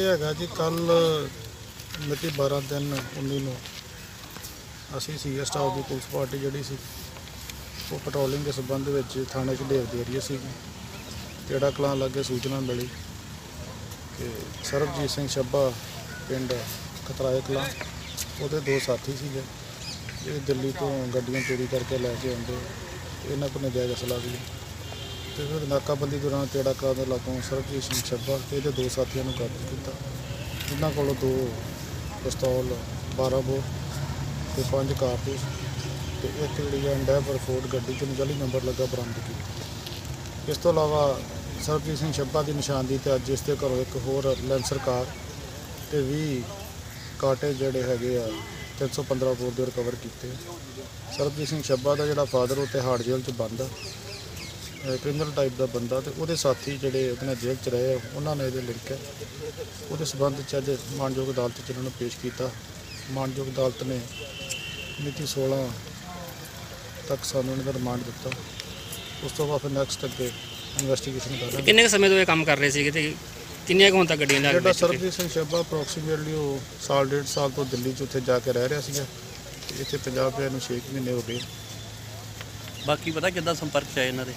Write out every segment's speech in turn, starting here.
ਇਹ ਹੈਗਾ ਜੀ ਕੱਲ ਮਿਤੀ 12 ਦਿਨ 19 ਨੂੰ ਅਸੀਂ ਸੀਐਸ ਸਟਾਫ ਦੀ ਪੁਲਿਸ ਪਾਰਟੀ ਜਿਹੜੀ ਸੀ, ਉਹ ਪੈਟਰੋਲਿੰਗ ਦੇ ਸੰਬੰਧ ਵਿੱਚ ਥਾਣੇ 'ਚ ਢੇਰ ਦੇ ਰਹੀ ਸੀ ਕਿਹੜਾ ਕਲਾਂ ਲੱਗੇ ਸੂਚਨਾ ਮਿਲੀ ਕਿ ਸਰਬਜੀਤ ਸਿੰਘ ਛੱਬਾ ਪਿੰਡ ਖਤਰਾਏ ਕਲਾਂ, ਉਹਦੇ ਦੋ ਸਾਥੀ ਸੀਗੇ। ਇਹ ਦਿੱਲੀ ਤੋਂ ਗੱਡੀਆਂ ਚੋਰੀ ਕਰਕੇ ਲੈ ਕੇ ਆਉਂਦੇ, ਇਹਨਾਂ ਕੋਲ ਨਜਾਇਜ਼ ਅਸਲਾ ਵੀ ਤੇ ਫਿਰ ਨਾਕਾਬੰਦੀ ਦੌਰਾਨ ਤੇੜਾ ਕਲਾਂ ਦੇ ਲਾਗੋਂ ਸਰਬਜੀਤ ਸਿੰਘ ਛੱਬਾ ਤੇ ਇਹਦੇ ਦੋ ਸਾਥੀਆਂ ਨੂੰ ਕਾਬੂ ਕੀਤਾ। ਇਹਨਾਂ ਕੋਲੋਂ ਦੋ ਪਿਸਤੌਲ 12 ਬੋਰ ਤੇ ਪੰਜ ਕਾਰਤੂਸ ਤੇ ਇੱਕ ਜਿਹੜੀ ਹੈ ਐਂਡੈਵਰ ਫੋਰਡ ਗੱਡੀ ਤੇ 39 ਨੰਬਰ ਲੱਗਾ ਬਰਾਮਦ ਕੀਤੀ। ਇਸ ਤੋਂ ਇਲਾਵਾ ਸਰਬਜੀਤ ਸਿੰਘ ਛੱਬਾ ਦੀ ਨਿਸ਼ਾਨਦੀ ਤੇ ਅੱਜ ਇਸ ਦੇ ਘਰੋਂ ਇੱਕ ਹੋਰ ਲੈਂਸਰ ਕਾਰ ਤੇ 20 ਕਾਟੇ ਜਿਹੜੇ ਹੈਗੇ ਆ 315 ਬੋਰ ਦੇ ਰਿਕਵਰ ਕੀਤੇ। ਸਰਬਜੀਤ ਸਿੰਘ ਛੱਬਾ ਦਾ ਜਿਹੜਾ ਫਾਦਰ ਉਹ ਤਿਹਾੜ ਜੇਲ੍ਹ 'ਚ ਬੰਦ ਆ। ਕ੍ਰਿਮੀਨਲ ਟਾਈਪ ਦਾ ਬੰਦਾ ਤੇ ਉਹਦੇ ਸਾਥੀ ਜਿਹੜੇ ਉਹਦੇ ਨਾਲ ਜੇਲ੍ਹ 'ਚ ਰਹੇ ਆ, ਉਹਨਾਂ ਨੇ ਇਹਦੇ ਲਿੰਕ ਹੈ ਉਹਦੇ ਸਬੰਧ 'ਚ ਅੱਜ ਮਾਨਯੋਗ ਅਦਾਲਤ 'ਚ ਇਹਨਾਂ ਨੂੰ ਪੇਸ਼ ਕੀਤਾ। ਮਾਨਯੋਗ ਅਦਾਲਤ ਨੇ ਮਿਤੀ 16 ਤੱਕ ਸਾਨੂੰ ਇਹਨਾਂ ਦਾ ਰਿਮਾਂਡ ਦਿੱਤਾ। ਉਸ ਤੋਂ ਬਾਅਦ ਫਿਰ ਨੈਕਸਟ ਅੱਗੇ ਇਨਵੈਸਟੀਗੇਸ਼ਨ ਕਰਾਂਗੇ ਕਿੰਨੇ ਕੁ ਸਮੇਂ ਤੋਂ ਇਹ ਕੰਮ ਕਰ ਰਹੇ ਸੀਗੇ ਤੇ ਕਿੰਨੀਆਂ ਕੁ ਹੁਣ ਤੱਕ ਗੱਡੀਆਂ ਕੇ ਜਿਹੜਾ? ਸਰਬਜੀਤ ਸਿੰਘ ਛੱਬਾ ਅਪਰੋਕਸੀਮੇਟਲੀ ਉਹ ਸਾਲ ਡੇਢ ਸਾਲ ਤੋਂ ਦਿੱਲੀ 'ਚ ਉੱਥੇ ਜਾ ਕੇ ਰਹਿ ਰਿਹਾ ਸੀਗਾ। ਇੱਥੇ ਪੰਜਾਬ ਪਿਆ ਨੂੰ 6 ਮਹੀਨੇ ਹੋ ਗਏ। ਬਾਕੀ ਪਤਾ ਕਿੱਦਾਂ ਸੰਪਰਕ ਚ ਆਏ ਇਹਨਾਂ ਦੇ?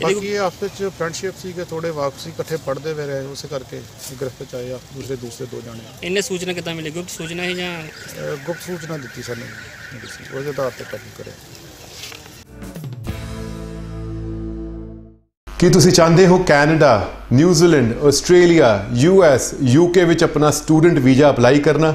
ਬਾਕੀ ਇਹ ਆਪਸ ਵਿੱਚ ਫਰੈਂਡਸ਼ਿਪ ਸੀ ਕਿ ਥੋੜੇ ਵਾਪਸੀ ਇਕੱਠੇ ਪੜ੍ਹਦੇ ਵੇ ਰਹੇ ਉਸੇ ਕਰਕੇ ਗ੍ਰਿਫਤ ਚ ਆਏ ਆ ਦੂਸਰੇ ਦੂਸਰੇ ਦੋ ਜਾਣੇ। ਇਹਨੇ ਸੂਚਨਾ ਕਿੱਦਾਂ ਮਿਲੀ? ਗੁਪਤ ਸੂਚਨਾ ਹੀ ਜਾਂ ਅਹ ਗੁਪਤ ਸੂਚਨਾ ਦਿੱਤੀ ਸਾਨੂੰ ਉਹਦੇ ਆਧਾਰ ਤੇ ਕੰਮ ਕਰਿਆ। ਕੀ ਤੁਸੀਂ ਚਾਹੁੰਦੇ ਹੋ Canada New Zealand Australia US UK ਵਿੱਚ ਆਪਣਾ ਸਟੂਡੈਂਟ ਵੀਜ਼ਾ ਅਪਲਾਈ ਕਰਨਾ?